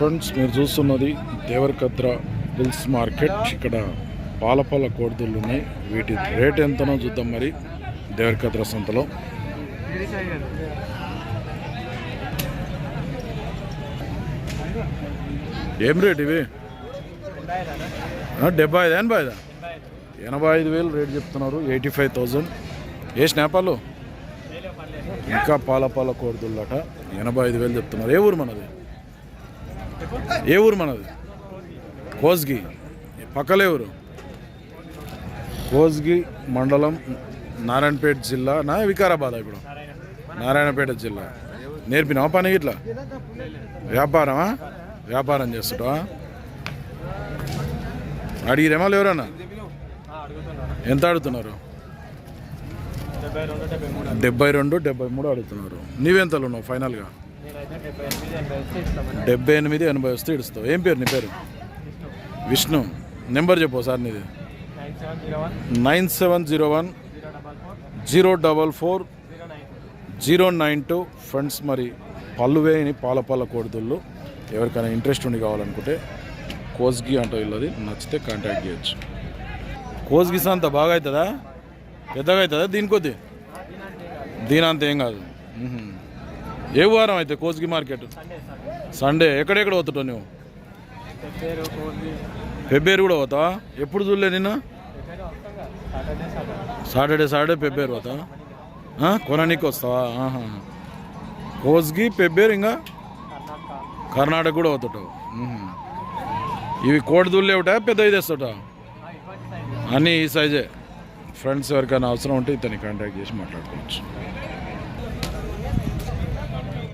Friends మీరు చూస్తున్నది Devarakadra hills market. ఇక్కడ పాలపాల కోడిదళ్ళు ఉన్నాయి. వీటి రేట్ ఎంతనో చూద్దాం మరి. దేవరకద్ర సంతలో. ఏం రేట్ ఇవి? డెబ్బై ఐదు ఎనభై ఐదా ఎనభై ఐదు వేలు రేట్ చెప్తున్నారు. Eighty five thousand. ఏ స్నాపాలు? ఇంకా పాలపాల పాల ఎనభై ఐదు వేలు చెప్తున్నారు. ఏ ఊరు మనది? ఏ ఊరు మనది? కోస్గి పక్కలే ఊరు. కోస్గి మండలం నారాయణపేట జిల్లా నా వికారాబాద్ ఇప్పుడు. నారాయణపేట జిల్లా. నేర్పినావా పని ఇట్లా వ్యాపారమా? వ్యాపారం చేస్తుంటా అడిగిరేమా ఎవరన్నా? ఎంత అడుగుతున్నారు? డెబ్బై రెండు డెబ్బై మూడు అడుగుతున్నారు. నీవెంతలు ఉన్నావు ఫైనల్గా? డెబ్బై ఎనిమిది ఎనభై వస్తే ఇడుస్తావు. ఏం పేరు నీ పేరు? విష్ణు. నెంబర్ చెప్పు సార్ నీది. Nine seven zero one zero double four zero nine two. Friends మరి పళ్ళు వేయని పాల పాల కోడిదుళ్ళు ఎవరికైనా ఇంట్రెస్ట్ ఉండి కావాలనుకుంటే కోస్గి అంటూ ఇల్లది నచ్చితే కాంటాక్ట్ చేయొచ్చు. కోస్గి అంత బాగా అవుతుందా? పెద్దగా అవుతుందా దీని కొద్ది దీని అంత ఏం కాదు. ఏ వారం అయితే కోస్గి మార్కెట్? సండే ఎక్కడెక్కడ పోతుంటావు నువ్వు? ఫిబ్రవరి కూడా పోతావా ఎప్పుడు చూడలే నిన్న? సాటర్డే సాటర్డే ఫిబ్రవరి పోతావా ఆ? కొననీకి వస్తావా. కోస్గి ఫిబ్రవరి ఇంకా? కర్ణాటక. కూడా పోతుంటావు. ఇవి కోడిదుళ్ళు ఏమిటా పెద్ద ఇది వేస్తుంటా? అన్నీ ఈ సైజే ఫ్రెండ్స్ ఎవరికైనా అవసరం ఉంటే ఇతన్ని కాంటాక్ట్ చేసి మాట్లాడుకోవచ్చు.